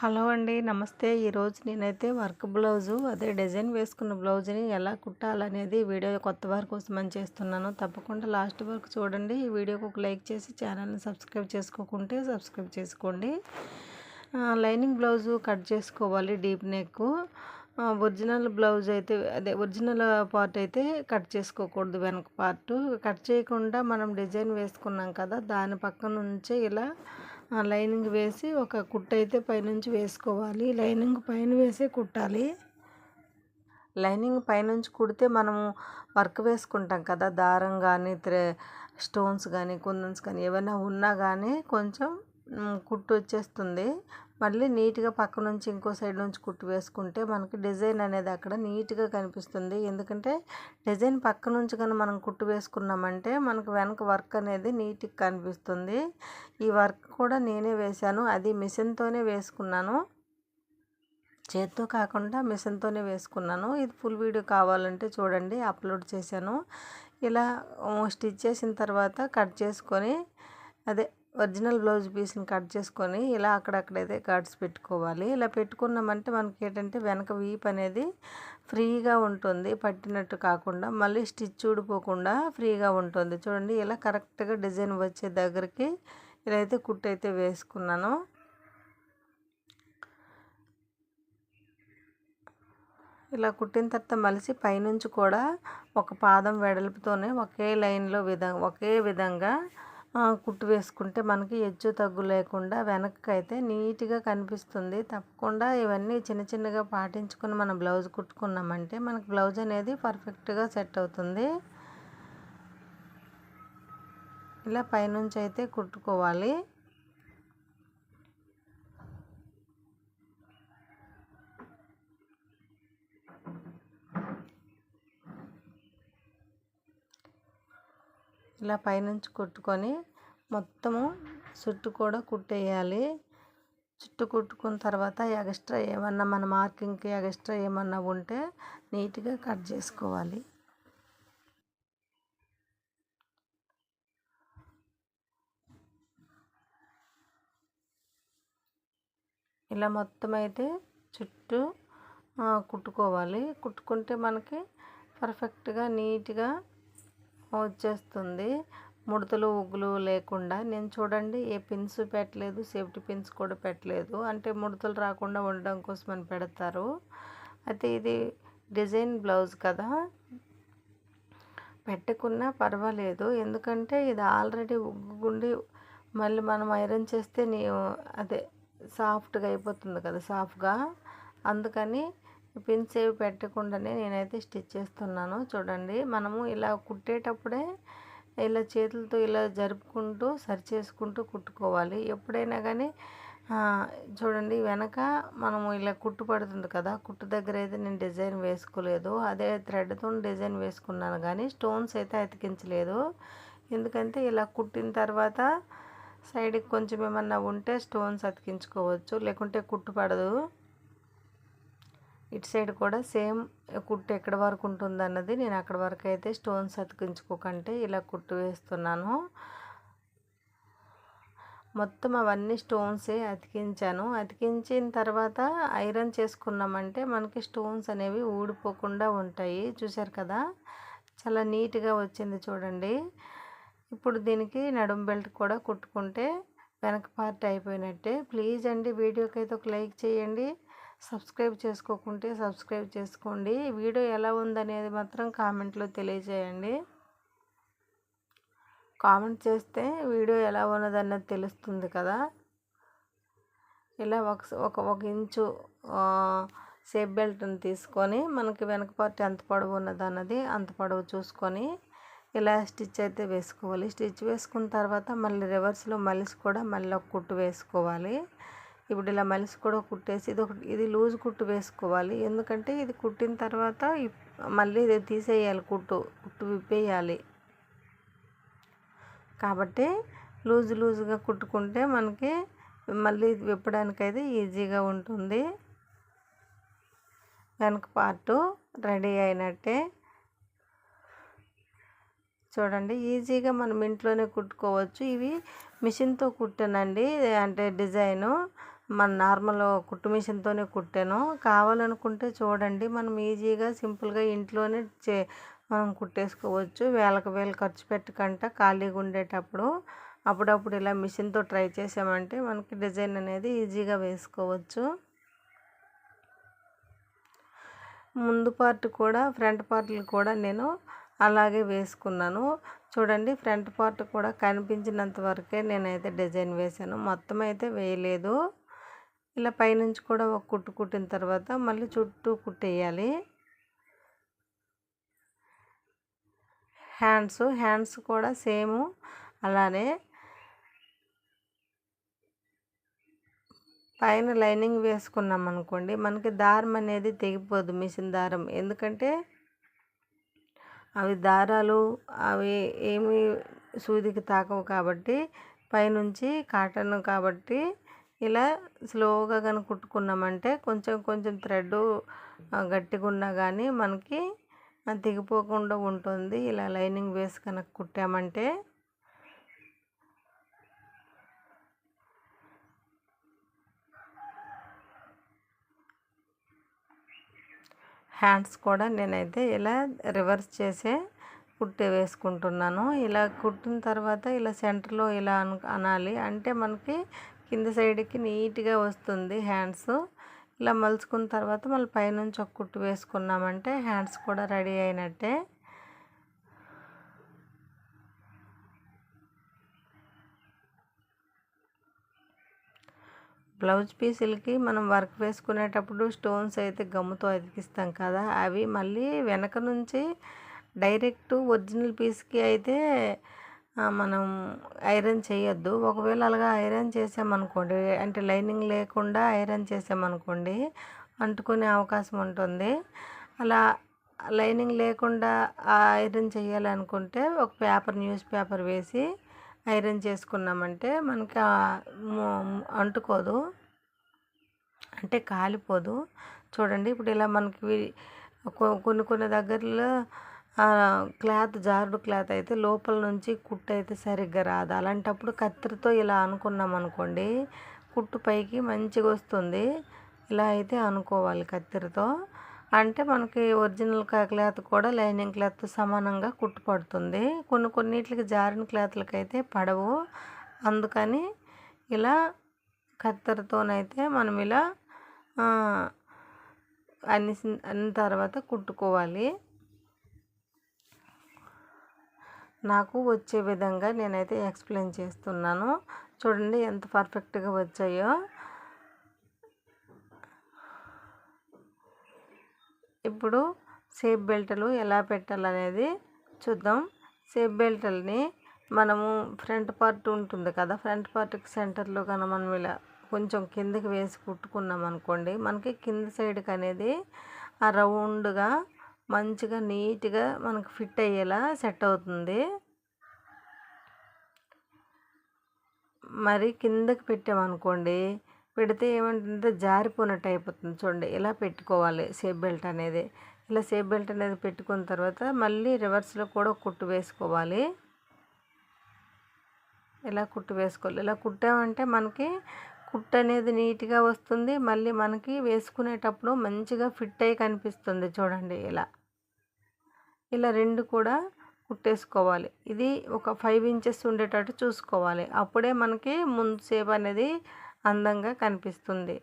Hello అండి నమస్తే. ఈరోజు నేనైతే వర్క్ బ్లౌజు అదే డిజైన్ వేసుకున్న బ్లౌజ్ని ఎలా కుట్టాలనేది వీడియో కొత్త వారి కోసం అని చేస్తున్నాను. తప్పకుండా లాస్ట్ వరకు చూడండి. ఈ వీడియోకి ఒక లైక్ చేసి ఛానల్ని సబ్స్క్రైబ్ చేసుకోకుంటే సబ్స్క్రైబ్ చేసుకోండి. లైనింగ్ బ్లౌజు కట్ చేసుకోవాలి డీప్ నెక్. ఒరిజినల్ బ్లౌజ్ అయితే అదే ఒరిజినల్ పార్ట్ అయితే కట్ చేసుకోకూడదు వెనక పార్ట్. కట్ చేయకుండా మనం డిజైన్ వేసుకున్నాం కదా దాని పక్క నుంచే ఇలా లైనింగ్ వేసి ఒక కుట్ట అయితే పైనుంచి వేసుకోవాలి. లైనింగ్ పైన వేసే కుట్టాలి. లైనింగ్ పైనుంచి కుడితే మనము వర్క్ వేసుకుంటాం కదా. దారం కానీ త్రే స్టోన్స్ కానీ కుందన్స్ కానీ ఏమైనా ఉన్నా కానీ కొంచెం కుట్టు వచ్చేస్తుంది. మళ్ళీ నీట్గా పక్క నుంచి ఇంకో సైడ్ నుంచి కుట్టు వేసుకుంటే మనకి డిజైన్ అనేది అక్కడ నీట్గా కనిపిస్తుంది. ఎందుకంటే డిజైన్ పక్క నుంచి కానీ మనం కుట్టు వేసుకున్నామంటే మనకు వెనక వర్క్ అనేది నీట్గా కనిపిస్తుంది. ఈ వర్క్ కూడా నేనే వేశాను. అది మిషన్తోనే వేసుకున్నాను. చేత్తో కాకుండా మిషన్తోనే వేసుకున్నాను. ఇది ఫుల్ వీడియో కావాలంటే చూడండి అప్లోడ్ చేశాను. ఇలా స్టిచ్ చేసిన తర్వాత కట్ చేసుకొని అదే ఒరిజినల్ బ్లౌజ్ పీస్ని కట్ చేసుకొని ఇలా అక్కడక్కడైతే కట్స్ పెట్టుకోవాలి. ఇలా పెట్టుకున్నామంటే మనకి ఏంటంటే వెనక వీప్ అనేది ఫ్రీగా ఉంటుంది. పట్టినట్టు కాకుండా మళ్ళీ స్టిచ్ ఊడిపోకుండా ఫ్రీగా ఉంటుంది. చూడండి ఇలా కరెక్ట్గా డిజైన్ వచ్చే దగ్గరికి ఇలా అయితే కుట్టు అయితే వేసుకున్నాను. ఇలా కుట్టిన తర్వాత మలిసి పైనుంచి కూడా ఒక పాదం వెడల్పుతోనే ఒకే లైన్లో విధంగా ఒకే విధంగా కుట్టు వేసుకుంటే మనకి ఎచ్చు తగ్గు లేకుండా వెనక్కి అయితే నీట్గా కనిపిస్తుంది. తప్పకుండా ఇవన్నీ చిన్న చిన్నగా పాటించుకొని మనం బ్లౌజ్ కుట్టుకున్నామంటే మనకు బ్లౌజ్ అనేది పర్ఫెక్ట్గా సెట్ అవుతుంది. ఇలా పైనుంచి అయితే కుట్టుకోవాలి. ఇలా పైనుంచి కుట్టుకొని మొత్తము చుట్టు కూడా కుట్టేయాలి. చుట్టు కుట్టుకున్న తర్వాత ఎక్స్ట్రా ఏమన్నా మన మార్కింగ్కి ఎక్స్ట్రా ఏమన్నా ఉంటే నీట్గా కట్ చేసుకోవాలి. ఇలా మొత్తం అయితే చుట్టూ కుట్టుకోవాలి. కుట్టుకుంటే మనకి పర్ఫెక్ట్గా నీట్గా వచ్చేస్తుంది. ముడతలు ఉగ్గులు లేకుండా. నేను చూడండి ఏ పిన్స్ పెట్టలేదు సేఫ్టీ పిన్స్ కూడా పెట్టలేదు. అంటే ముడతలు రాకుండా ఉండడం కోసం అని పెడతారు. అయితే ఇది డిజైన్ బ్లౌజ్ కదా. పెట్టుకున్నా పర్వాలేదు. ఎందుకంటే ఇది ఆల్రెడీ ఉగ్గుండి మళ్ళీ మనం ఐరన్ చేస్తే నీ అదే సాఫ్ట్గా అయిపోతుంది కదా సాఫ్ట్గా అందుకని పిన్స్ ఏవి పెట్టకుండానే నేనైతే స్టిచ్ చేస్తున్నాను. చూడండి మనము ఇలా కుట్టేటప్పుడే ఇలా చేతులతో ఇలా జరుపుకుంటూ సరి చేసుకుంటూ కుట్టుకోవాలి. ఎప్పుడైనా కానీ చూడండి వెనక మనము ఇలా కుట్టు పడుతుంది కదా కుట్టు దగ్గర అయితే నేను డిజైన్ వేసుకోలేదు. అదే థ్రెడ్తో డిజైన్ వేసుకున్నాను కానీ స్టోన్స్ అయితే అతికించలేదు. ఎందుకంటే ఇలా కుట్టిన తర్వాత సైడ్కి కొంచెం ఏమన్నా ఉంటే స్టోన్స్ అతికించుకోవచ్చు లేకుంటే కుట్టు పడదు. ఇటు సైడ్ కూడా సేమ్ కుట్టు ఎక్కడి వరకు ఉంటుంది అన్నది నేను అక్కడ వరకు అయితే స్టోన్స్ అతికించుకోకంటే ఇలా కుట్టు వేస్తున్నాను. మొత్తం అవన్నీ స్టోన్సే అతికించాను. అతికించిన తర్వాత ఐరన్ చేసుకున్నామంటే మనకి స్టోన్స్ అనేవి ఊడిపోకుండా ఉంటాయి. చూసారు కదా? చాలా నీట్గా వచ్చింది చూడండి. ఇప్పుడు దీనికి నడుం బెల్ట్ కూడా కుట్టుకుంటే వెనక పార్ట్ అయిపోయినట్టే. ప్లీజ్ అండి వీడియోకి అయితే ఒక లైక్ చేయండి. సబ్స్క్రైబ్ చేసుకోకుంటే సబ్స్క్రైబ్ చేసుకోండి. వీడియో ఎలా ఉందనేది మాత్రం కామెంట్లో తెలియజేయండి. కామెంట్ చేస్తే వీడియో ఎలా ఉన్నదన్నది తెలుస్తుంది కదా. ఇలా ఒక ఒక ఒక ఇంచు సేఫ్ బెల్ట్ని తీసుకొని మనకి వెనక పార్ట్ ఎంత పొడవు ఉన్నది అన్నది అంత పొడవు చూసుకొని ఇలా స్టిచ్ అయితే వేసుకోవాలి. స్టిచ్ వేసుకున్న తర్వాత మళ్ళీ రివర్స్లో మలిసి కూడా మళ్ళీ ఒక కుట్టు వేసుకోవాలి. ఇప్పుడు ఇలా మలిసి కూడా కుట్టేసి ఇది ఒకటి ఇది లూజ్ కుట్టు వేసుకోవాలి. ఎందుకంటే ఇది కుట్టిన తర్వాత మళ్ళీ ఇది తీసేయాలి కుట్టు కుట్టు విప్పేయాలి. కాబట్టి లూజ్ లూజ్గా కుట్టుకుంటే మనకి మళ్ళీ విప్పడానికైతే ఈజీగా ఉంటుంది. వెనక పార్టు రెడీ అయినట్టే. చూడండి ఈజీగా మనం ఇంట్లోనే కుట్టుకోవచ్చు. ఇవి మిషన్తో కుట్టానండి అంటే డిజైను. మన నార్మల్ కుట్టు మిషన్తోనే కుట్టాను. కావాలనుకుంటే చూడండి మనం ఈజీగా సింపుల్గా ఇంట్లోనే చే మనం కుట్టేసుకోవచ్చు. వేలకు వేలు ఖర్చు పెట్టకంట ఖాళీగా ఉండేటప్పుడు. అప్పుడప్పుడు ఇలా మిషన్తో ట్రై చేసామంటే మనకి డిజైన్ అనేది ఈజీగా వేసుకోవచ్చు. ముందు పార్ట్ కూడా ఫ్రంట్ పార్ట్లు కూడా నేను అలాగే వేసుకున్నాను. చూడండి ఫ్రంట్ పార్ట్ కూడా కనిపించినంత వరకే నేనైతే డిజైన్ వేసాను. మొత్తం అయితే వేయలేదు. ఇలా పైనుంచి కూడా ఒక కుట్టు కుట్టిన తర్వాత మళ్ళీ చుట్టూ కుట్టేయాలి. హ్యాండ్స్ హ్యాండ్స్ కూడా సేమ్ అలానే పైన లైనింగ్ వేసుకున్నాం అనుకోండి మనకి దారం అనేది తెగిపోదు మిషన్ దారం. ఎందుకంటే అవి దారాలు అవి ఏమి సూదికి తాకవు కాబట్టి పైనుంచి కాటన్ కాబట్టి ఇలా స్లోగా కానీ కుట్టుకున్నామంటే కొంచెం కొంచెం థ్రెడ్ గట్టిగా ఉన్నా కానీ మనకి తెగిపోకుండా ఉంటుంది. ఇలా లైనింగ్ వేసి కనుక కుట్టామంటే హ్యాండ్స్ కూడా నేనైతే ఇలా రివర్స్ చేసే కుట్టి వేసుకుంటున్నాను. ఇలా కుట్టిన తర్వాత ఇలా సెంటర్లో ఇలా అను అనాలి. అంటే మనకి కింద సైడ్కి నీట్గా వస్తుంది హ్యాండ్స్. ఇలా మలుచుకున్న తర్వాత మళ్ళీ పైనుంచి ఒక కుట్టు వేసుకున్నామంటే హ్యాండ్స్ కూడా రెడీ అయినట్టే. బ్లౌజ్ పీసులకి మనం వర్క్ వేసుకునేటప్పుడు స్టోన్స్ అయితే గమ్ముతో అతికిస్తాం కదా. అవి మళ్ళీ వెనక నుంచి డైరెక్ట్ ఒరిజినల్ పీస్కి అయితే మనం ఐరన్ చేయొద్దు. ఒకవేళ అలాగా ఐరన్ చేసామనుకోండి అంటే లైనింగ్ లేకుండా ఐరన్ చేసామనుకోండి అంటుకునే అవకాశం ఉంటుంది. అలా లైనింగ్ లేకుండా ఐరన్ చేయాలనుకుంటే ఒక పేపర్ న్యూస్ పేపర్ వేసి ఐరన్ చేసుకున్నామంటే మనకి అంటుకోదు. అంటే కాలిపోదు. చూడండి ఇప్పుడు ఇలా మనకి కొన్ని కొన్ని దగ్గరలో క్లాత్ జారుడు క్లాత్ అయితే లోపల నుంచి కుట్టు అయితే సరిగ్గా రాదు. అలాంటప్పుడు కత్తిరితో ఇలా అనుకున్నాం అనుకోండి కుట్టు పైకి మంచిగా వస్తుంది. ఇలా అయితే అనుకోవాలి కత్తిరితో. అంటే మనకి ఒరిజినల్ క్లాత్ కూడా లైనింగ్ క్లాత్ సమానంగా కుట్టు పడుతుంది. కొన్ని కొన్నిటికి జారిన క్లాత్లకి అయితే పడవు. అందుకని ఇలా కత్తెరతోనైతే మనం ఇలా అన్ని అన్ని తర్వాత కుట్టుకోవాలి. నాకు వచ్చే విధంగా నేనైతే ఎక్స్ప్లెయిన్ చేస్తున్నాను. చూడండి ఎంత పర్ఫెక్ట్గా వచ్చాయో. ఇప్పుడు సేఫ్ బెల్ట్లు ఎలా పెట్టాలనేది చూద్దాం. సేఫ్ బెల్ట్ని మనము ఫ్రంట్ పార్ట్ ఉంటుంది కదా ఫ్రంట్ పార్ట్కి సెంటర్లో కానీ మనం ఇలా కొంచెం కిందకి వేసి కుట్టుకున్నాం అనుకోండి మనకి కింద సైడ్కి అనేది ఆ రౌండ్గా మంచిగా నీట్గా మనకు ఫిట్ అయ్యేలా సెట్ అవుతుంది. మరి కిందకి పెట్టామనుకోండి పెడితే ఏమంటుంటే జారిపోయినట్టు అయిపోతుంది చూడండి. ఇలా పెట్టుకోవాలి? సేఫ్ బెల్ట్ అనేది. ఇలా సేఫ్ బెల్ట్ అనేది పెట్టుకున్న తర్వాత మళ్ళీ రివర్స్లో కూడా కుట్టు వేసుకోవాలి. ఇలా కుట్టు వేసుకోవాలి? ఇలా కుట్టామంటే మనకి కుట్టు అనేది నీట్గా వస్తుంది. మళ్ళీ మనకి వేసుకునేటప్పుడు మంచిగా ఫిట్ అయ్యి కనిపిస్తుంది చూడండి. ఇలా ఇలా రెండు కూడా కుట్టేసుకోవాలి. ఇది ఒక ఫైవ్ ఇంచెస్ ఉండేటట్టు చూసుకోవాలి. అప్పుడే మనకి ముందు సేప్ అనేది అందంగా కనిపిస్తుంది.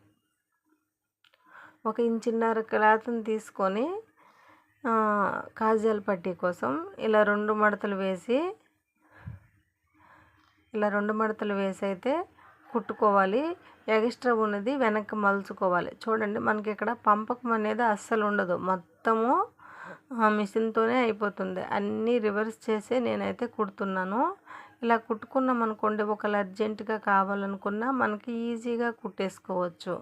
ఒక ఇంచున్నర క్లాత్ని తీసుకొని కాజాల పట్టీ కోసం ఇలా రెండు మడతలు వేసి ఇలా రెండు మడతలు వేసి అయితే కుట్టుకోవాలి. ఎక్స్ట్రా ఉన్నది వెనక్కి మలుచుకోవాలి. చూడండి మనకి ఇక్కడ పంపకం అనేది అస్సలు ఉండదు. మొత్తము మిషన్తోనే అయిపోతుంది. అన్నీ రివర్స్ చేసి నేనైతే కుడుతున్నాను. ఇలా కుట్టుకున్నాం అనుకోండి ఒకళ్ళు అర్జెంటుగా కావాలనుకున్నా మనకి ఈజీగా కుట్టేసుకోవచ్చు.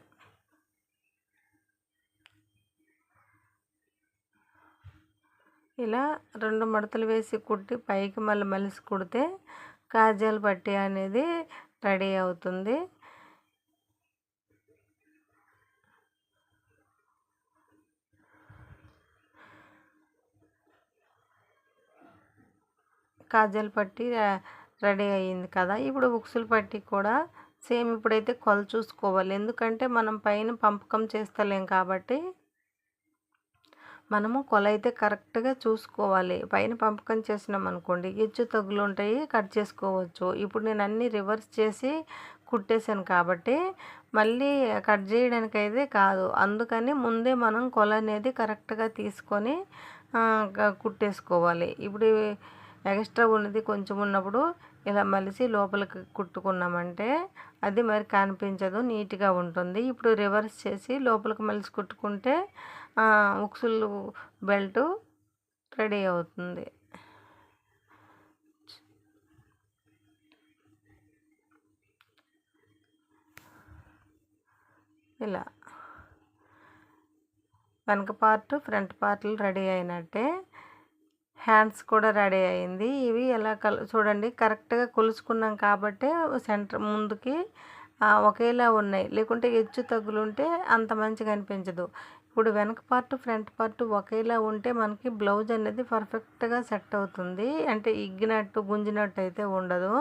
ఇలా రెండు మడతలు వేసి కుట్టి పైకి మళ్ళీ మలిసి కుడితే కాజాలు పట్టి అనేది రెడీ అవుతుంది. కాజల్ పట్టి రెడీ అయ్యింది కదా. ఇప్పుడు బుక్సులు పట్టి కూడా సేమ్ ఇప్పుడైతే కొల చూసుకోవాలి. ఎందుకంటే మనం పైన పంపకం చేస్తలేం కాబట్టి మనము కొల అయితే కరెక్ట్గా చూసుకోవాలి. పైన పంపకం చేసినాం అనుకోండి ఎచ్చు తగ్గులు ఉంటాయి కట్ చేసుకోవచ్చు. ఇప్పుడు నేను అన్నీ రివర్స్ చేసి కుట్టేశాను కాబట్టి మళ్ళీ కట్ చేయడానికి అయితే కాదు. అందుకని ముందే మనం కొల అనేది కరెక్ట్గా తీసుకొని కుట్టేసుకోవాలి. ఇప్పుడు ఎక్స్ట్రా ఉన్నది కొంచెం ఉన్నప్పుడు ఇలా మలిసి లోపలికి కుట్టుకున్నామంటే అది మరి కనిపించదు నీట్గా ఉంటుంది. ఇప్పుడు రివర్స్ చేసి లోపలికి మలిసి కుట్టుకుంటే ఉక్సులు బెల్ట్ రెడీ అవుతుంది. ఇలా. వెనక పార్ట్ ఫ్రంట్ పార్ట్లు రెడీ అయినట్టే. హ్యాండ్స్ కూడా రెడీ అయింది. ఇవి ఎలా కల్ చూడండి కరెక్ట్గా కొలుచుకున్నాం కాబట్టి సెంటర్ ముందుకి ఒకేలా ఉన్నాయి. లేకుంటే హెచ్చు తగ్గులుంటే అంత మంచిగా అనిపించదు. ఇప్పుడు వెనక పార్ట్ ఫ్రంట్ పార్ట్ ఒకేలా ఉంటే మనకి బ్లౌజ్ అనేది పర్ఫెక్ట్గా సెట్ అవుతుంది. అంటే ఇగ్గినట్టు గుంజినట్టు అయితే ఉండదు.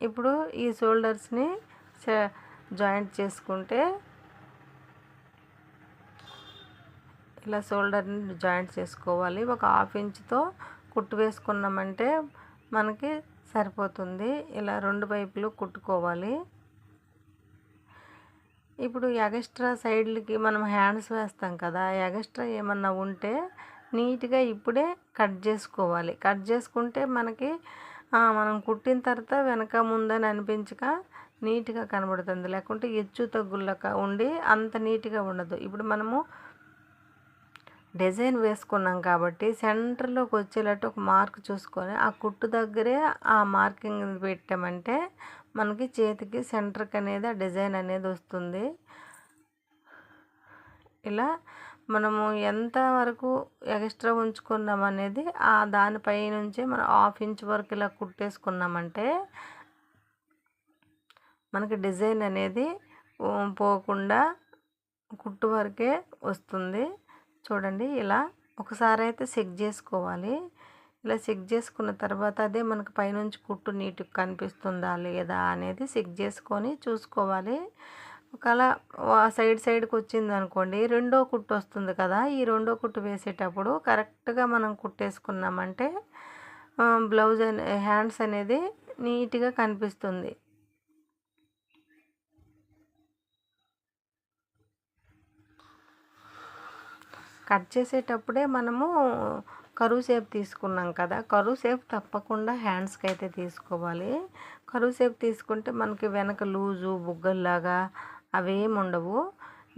ఇప్పుడు ఈ షోల్డర్స్ని జాయింట్ చేసుకుంటే ఇలా షోల్డర్ని జాయింట్ చేసుకోవాలి. ఒక హాఫ్ ఇంచ్తో కుట్టు వేసుకున్నామంటే మనకి సరిపోతుంది. ఇలా రెండు వైపులు కుట్టుకోవాలి. ఇప్పుడు ఎగస్ట్రా సైడ్లకి మనం హ్యాండ్స్ వేస్తాం కదా ఎగస్ట్రా ఏమన్నా ఉంటే నీట్గా ఇప్పుడే కట్ చేసుకోవాలి. కట్ చేసుకుంటే మనకి మనం కుట్టిన తర్వాత వెనక ముందని అనిపించక నీట్గా కనబడుతుంది. లేకుంటే ఎచ్చు తగ్గులక ఉండి అంత నీట్గా ఉండదు. ఇప్పుడు మనము డిజైన్ వేసుకున్నాం కాబట్టి సెంటర్లోకి వచ్చేటట్టు ఒక మార్క్ చూసుకొని ఆ కుట్టు దగ్గరే ఆ మార్కింగ్ పెట్టామంటే మనకి చేతికి సెంటర్కి అనేది ఆ డిజైన్ అనేది వస్తుంది. ఇలా మనము ఎంత వరకు ఎక్స్ట్రా ఉంచుకున్నాం అనేది ఆ దానిపై నుంచి మనం హాఫ్ ఇంచ్ వరకు ఇలా కుట్టేసుకున్నామంటే మనకి డిజైన్ అనేది పోకుండా కుట్టు వరకే వస్తుంది. చూడండి ఇలా ఒకసారి అయితే చెక్ చేసుకోవాలి. ఇలా చెక్ చేసుకున్న తర్వాత అదే మనకు పైనుంచి కుట్టు నీట్గా కనిపిస్తుందా లేదా అనేది చెక్ చేసుకొని చూసుకోవాలి. ఒకవేళ సైడ్ సైడ్కి వచ్చింది అనుకోండి రెండో కుట్టు వస్తుంది కదా ఈ రెండో కుట్టు వేసేటప్పుడు కరెక్ట్గా మనం కుట్టేసుకున్నామంటే బ్లౌజ్ అనే హ్యాండ్స్ అనేది నీట్గా కనిపిస్తుంది. కట్ చేసేటప్పుడే మనము కరువు సేపు తీసుకున్నాం కదా. కరువు సేపు తప్పకుండా హ్యాండ్స్కి అయితే తీసుకోవాలి. కరువు సేపు తీసుకుంటే మనకి వెనక లూజు బుగ్గల్లాగా అవేమి ఉండవు.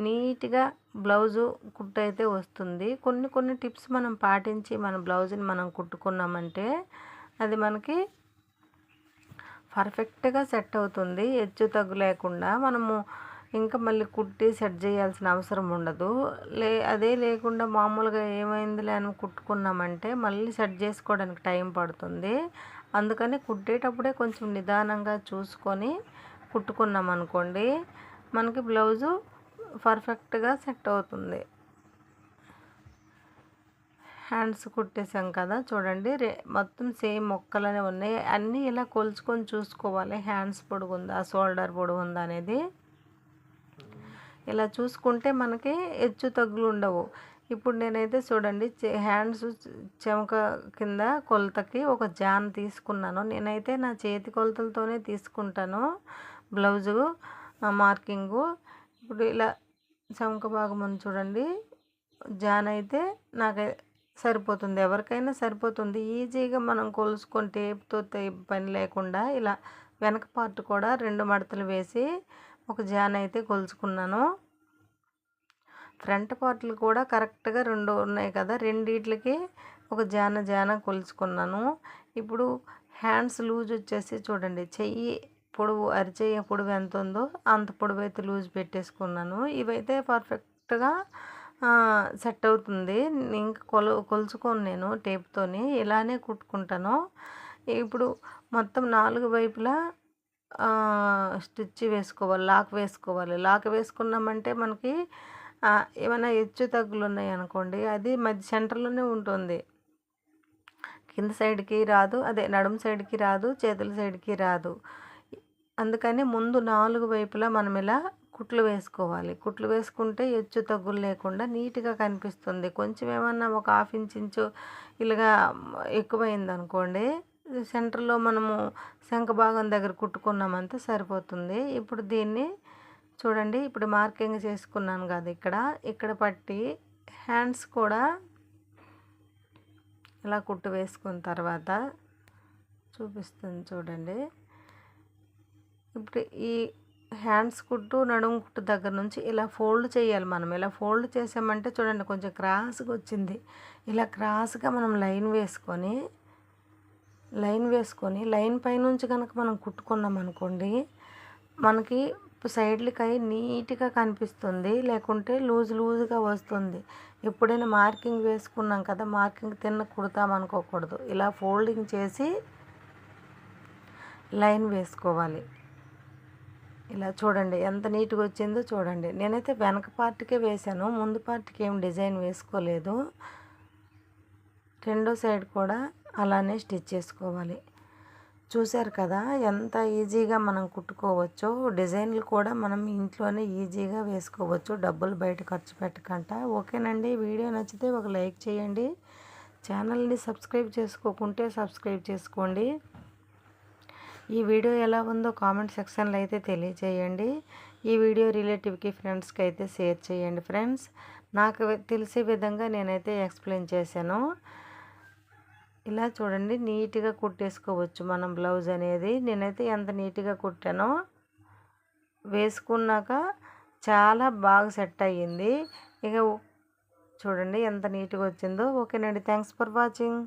నీట్గా బ్లౌజు కుట్టు అయితే వస్తుంది. కొన్ని కొన్ని టిప్స్ మనం పాటించి మన బ్లౌజ్ని మనం కుట్టుకున్నామంటే అది మనకి పర్ఫెక్ట్గా సెట్ అవుతుంది. హెచ్చు తగ్గు లేకుండా మనము ఇంకా మళ్ళీ కుట్టి సెట్ చేయాల్సిన అవసరం ఉండదు. లే అదే లేకుండా మామూలుగా ఏమైందిలే అని కుట్టుకున్నామంటే మళ్ళీ సెట్ చేసుకోవడానికి టైం పడుతుంది. అందుకని కుట్టేటప్పుడే కొంచెం నిదానంగా చూసుకొని కుట్టుకున్నాం అనుకోండి మనకి బ్లౌజు పర్ఫెక్ట్గా సెట్ అవుతుంది. హ్యాండ్స్ కుట్టేసాం కదా చూడండి. రే మొత్తం సేమ్ మొక్కలనే ఉన్నాయి. అన్నీ ఇలా కొలుచుకొని చూసుకోవాలి. హ్యాండ్స్ పొడుగుందా షోల్డర్ పొడుగుందా అనేది. ఇలా చూసుకుంటే మనకి హెచ్చు తగ్గులు ఉండవు. ఇప్పుడు నేనైతే చూడండి హ్యాండ్స్ చెమక కింద కొలతకి ఒక జాన్ తీసుకున్నాను. నేనైతే నా చేతి కొలతలతోనే తీసుకుంటాను. Blouse marking. ఇప్పుడు ఇలా చెమక భాగం అని చూడండి జాన్ అయితే నాకు సరిపోతుంది. ఎవరికైనా సరిపోతుంది. ఈజీగా మనం కొలుసుకొని టేప్తో పని లేకుండా ఇలా వెనక పార్ట్ కూడా రెండు మడతలు వేసి ఒక జాన్ అయితే కొలుచుకున్నాను. ఫ్రంట్ పార్ట్లు కూడా కరెక్ట్గా రెండు ఉన్నాయి కదా రెండిట్లకి ఒక జాన జాన కొలుచుకున్నాను. ఇప్పుడు హ్యాండ్స్ లూజ్ వచ్చేసి చూడండి చెయ్యి పొడవు అరిచెయ్యి పొడవు ఎంత ఉందో అంత పొడవు అయితే లూజ్ పెట్టేసుకున్నాను. ఇవైతే పర్ఫెక్ట్గా సెట్ అవుతుంది. ఇంకా కొలు కొలుచుకోను నేను టేప్తోని ఇలానే కుట్టుకుంటాను. ఇప్పుడు మొత్తం నాలుగు వైపులా స్టిచ్ వేసుకోవాలి లాక్ వేసుకోవాలి. లాక్ వేసుకున్నామంటే మనకి ఏమైనా హెచ్చు తగ్గులు ఉన్నాయి అనుకోండి అది మధ్య సెంటర్లోనే ఉంటుంది. కింద సైడ్కి రాదు అదే నడుము సైడ్కి రాదు చేతుల సైడ్కి రాదు. అందుకని ముందు నాలుగు వైపులా మనం ఇలా కుట్లు వేసుకోవాలి. కుట్లు వేసుకుంటే ఎచ్చు తగ్గులు లేకుండా నీట్గా కనిపిస్తుంది. కొంచెం ఏమన్నా ఒక హాఫ్ ఇంచ్ ఇంచు ఇలాగా ఎక్కువైంది అనుకోండి సెంటర్లో మనము శంఖ భాగం దగ్గర కుట్టుకున్నామంతా సరిపోతుంది. ఇప్పుడు దీన్ని చూడండి ఇప్పుడు మార్కింగ్ చేసుకున్నాను కదా ఇక్కడ. ఇక్కడ పట్టి హ్యాండ్స్ కూడా ఇలా కుట్టు వేసుకున్న తర్వాత చూపిస్తుంది చూడండి. ఇప్పుడు ఈ హ్యాండ్స్ కుట్టు నడుము కుట్టు దగ్గర నుంచి ఇలా ఫోల్డ్ చేయాలి మనం. ఇలా ఫోల్డ్ చేసామంటే చూడండి కొంచెం క్రాస్గా వచ్చింది. ఇలా క్రాస్గా మనం లైన్ వేసుకొని లైన్ వేసుకొని లైన్ పైనుంచి కనుక మనం కుట్టుకున్నాం అనుకోండి మనకి సైడ్లకి నీట్గా కనిపిస్తుంది లేకుంటే లూజ్ లూజ్గా వస్తుంది. ఎప్పుడైనా మార్కింగ్ వేసుకున్నాం కదా మార్కింగ్ తిన్న కుడతాం అనుకోకూడదు ఇలా ఫోల్డింగ్ చేసి లైన్ వేసుకోవాలి. ఇలా చూడండి ఎంత నీట్గా వచ్చిందో చూడండి. నేనైతే వెనక పార్ట్కే వేశాను ముందు పార్ట్కి ఏం డిజైన్ వేసుకోలేదు. రెండో సైడ్ కూడా అలానే స్టిచ్ చేసుకోవాలి. చూశారు కదా ఎంత ఈజీగా మనం కుట్టుకోవచ్చో డిజైన్లు కూడా మనం ఇంట్లోనే ఈజీగా వేసుకోవచ్చు డబ్బులు బయట ఖర్చు పెట్టకుండా ఓకేనండి వీడియో నచ్చితే ఒక లైక్ చేయండి. ఛానల్ని సబ్స్క్రైబ్ చేసుకోకుంటే సబ్స్క్రైబ్ చేసుకోండి. ఈ వీడియో ఎలా ఉందో కామెంట్ సెక్షన్లో అయితే తెలియజేయండి ఈ వీడియో రిలేటివ్కి ఫ్రెండ్స్కి అయితే షేర్ చేయండి. ఫ్రెండ్స్ నాకు తెలిసే విధంగా నేనైతే ఎక్స్ప్లెయిన్ చేశాను. ఇలా చూడండి నీట్గా కుట్టేసుకోవచ్చు మనం బ్లౌజ్ అనేది. నేనైతే ఎంత నీట్గా కుట్టానో వేసుకున్నాక చాలా బాగా సెట్ అయ్యింది. ఇక చూడండి ఎంత నీట్గా వచ్చిందో. ఓకేనండి థ్యాంక్స్ ఫర్ వాచింగ్.